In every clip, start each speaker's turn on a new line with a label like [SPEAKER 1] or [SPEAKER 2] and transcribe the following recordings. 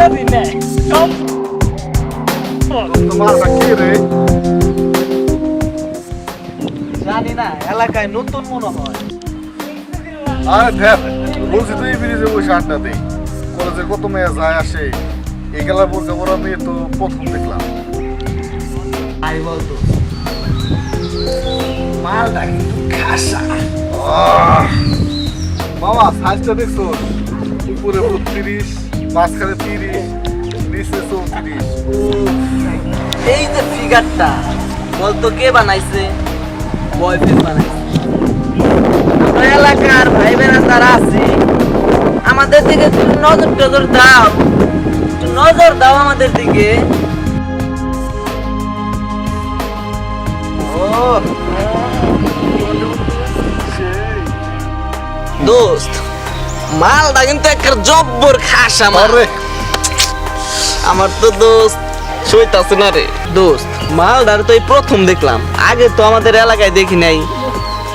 [SPEAKER 1] যাবি না কম
[SPEAKER 2] তোমারটা কি রে
[SPEAKER 1] জানি না এলাকায় নতুন মনে হয়।
[SPEAKER 2] আরে ধ্যান বলছি তুই ব্রিজে বসে আড্ডা দেই কলেজে কত মেয়ে যায় আসে এই গেলার বোরকা পরা মেয়ে তো প্রথম দেখলাম।
[SPEAKER 1] আই বলতো মালটা কিন্তু খাসা!
[SPEAKER 2] মামা সাইজটা দেখছ? উপরে বত্রিশ মাঝখানে তিরিশ নিচে চৌত্রিশ।
[SPEAKER 1] এই যে ফিগারটা বলতো কে বানাইছে? বয়ফ্রেন্ড বানাইছে। আমরা এলাকার ভাই বোনেরা যারা আছে আমাদের দিকে একটু নজর টজর দাও নজর দাও আমাদের দিকে। দোস্ত মালটা কিন্তু একটা জব্বর খাস আমার।
[SPEAKER 2] আরে।
[SPEAKER 1] আমার তো দোস্ত সইতাছে না রে। দোস্ত মালদার তো এই প্রথম দেখলাম। আগে তো আমাদের এলাকায় দেখি নাই।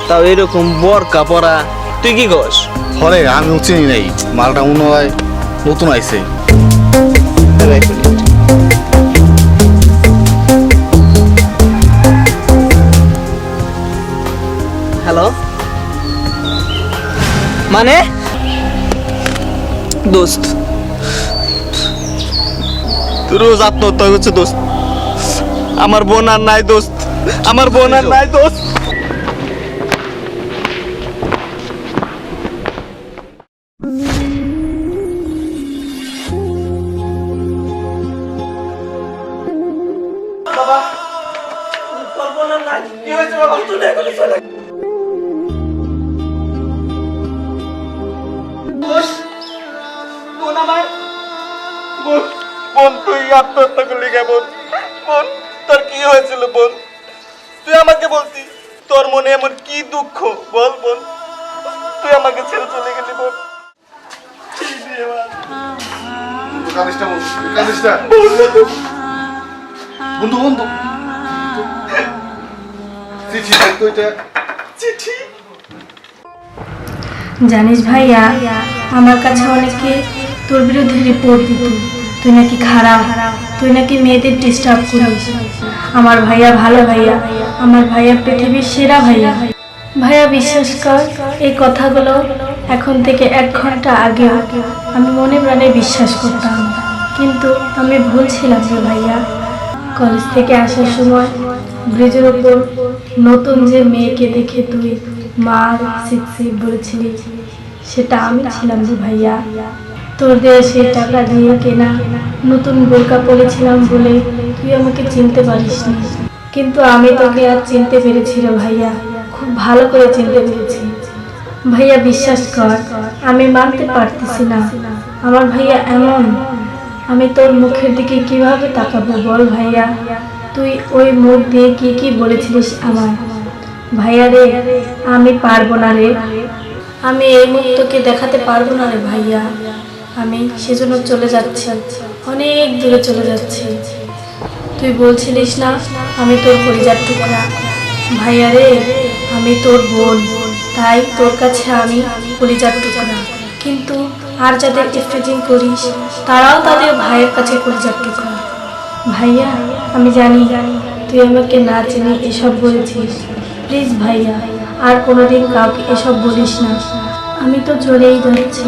[SPEAKER 1] তাও এরকম বরকা পরা। তুই কি কস
[SPEAKER 2] হরে আমি চিনি নাই। মালটা মনে হয় নতুন আইছে।
[SPEAKER 1] হ্যালো? মানে? দোস্ত। রোজ আত্মহত্যা করছে দোস্ত। আমার বোন আর নাই দোস্ত। আমার বোন আর নাই দোস্ত। বাবা তোর নাই। কি হয়েছে বাবা? তুই বোন বোন তুই আত্মহত্যা করলি বোন। তোর কি হয়েছিল বোন? তুই আমাকে বলতি তোর মনে এমন কি দুঃখ? বল বোন তুই আমাকে ছেড়ে চলে গেলি বোন। বল?
[SPEAKER 2] কানিসটা বন্ধু বন্ধু বন্ধু। চিঠি দেখতো এটা।
[SPEAKER 1] চিঠি?
[SPEAKER 3] জানিস ভাইয়া আমার কাছে অনেকে তোর বিরুদ্ধে রিপোর্ট দিত। তুই নাকি খারাপ? তুই নাকি মেয়েদের ডিস্টার্ব করিস? আমার ভাইয়া ভালো ভাইয়া। আমার ভাইয়া পৃথিবীর সেরা ভাইয়া। ভাইয়া, বিশ্বাস কর, এই কথাগুলো এখন থেকে এক ঘণ্টা আগে আমি মনে প্রাণে বিশ্বাস করতাম। কিন্তু আমি ভুল ছিলাম রে ভাইয়া। কলেজ থেকে আসার সময় ব্রিজের ওপর নতুন যে মেয়েকে দেখে তুই মা, সিক্সি বলেছিলি, সেটা আমি ছিলাম যে ভাইয়া। দেওয়া সেই টাকা দিয়ে কেনা নতুন বোরকা পরেছিলাম বলে তুই আমাকে চিনতে পারিসনি কিন্তু আমি তোকে আর চিনতে পেরেছি রে ভাইয়া। খুব ভালো করে চিনতে পেরেছি। ভাইয়া বিশ্বাস কর, আমি মানতে পারতেছি না। আমার ভাইয়া এমন। আমি তোর মুখের দিকে কীভাবে তাকাবো বল ভাইয়া। তুই ওই মুখ দিয়ে কি কি বলেছিলিস আমার ভাইয়া রে, আমি পারব না রে। আমি এই মুখ তোকে দেখাতে পারব না রে ভাইয়া। আমি সেজন্য চলে যাচ্ছি। অনেক দূরে চলে যাচ্ছি। তুই বলছিলিস না, আমি তোর পরিজার টুকরা। ভাইয়া রে, আমি তোর বোন। তাই তোর কাছে আমি পরিজার টুকরা। কিন্তু আর যাদের স্ট্রেচিং করিস, তারাও তাদের ভাইয়ের কাছে পরিজার টুকরা। ভাইয়া, আমি জানি, তুই আমাকে না চিনি এসব বলেছিস। প্লিজ ভাইয়া, আর কোনোদিন কাউকে এসব বলিস না। আমি তো চলেই যাচ্ছি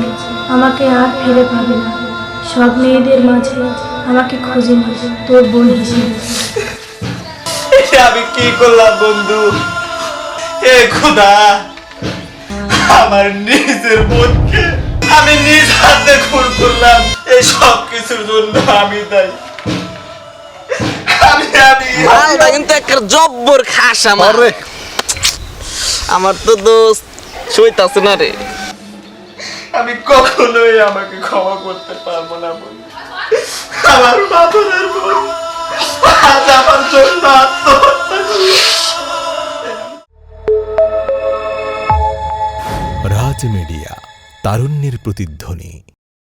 [SPEAKER 3] আমাকে আর ফিরে পাবে না। সব মেয়েদের মাঝে আমাকে খুঁজে নিস তোর বোন হিসেবে।
[SPEAKER 1] আমি কি করলাম বন্ধু? হে খুদা আমার নিজের বোনকে আমি নিজ হাতে খুন করলাম। এই সব কিছুর জন্য আমি দায়ী। মালটা কিন্তু একটা জব্বর খাস আমার।
[SPEAKER 2] আরে।
[SPEAKER 1] আমার তো দোস্ত সইতাছে না রে। আমি কখনোই আমাকে ক্ষমা করতে পারব না, বন্ধু। আমার পাথরের আজ আমার জন্য
[SPEAKER 4] রাজ মিডিয়া, তারুণ্যের প্রতিধ্বনি।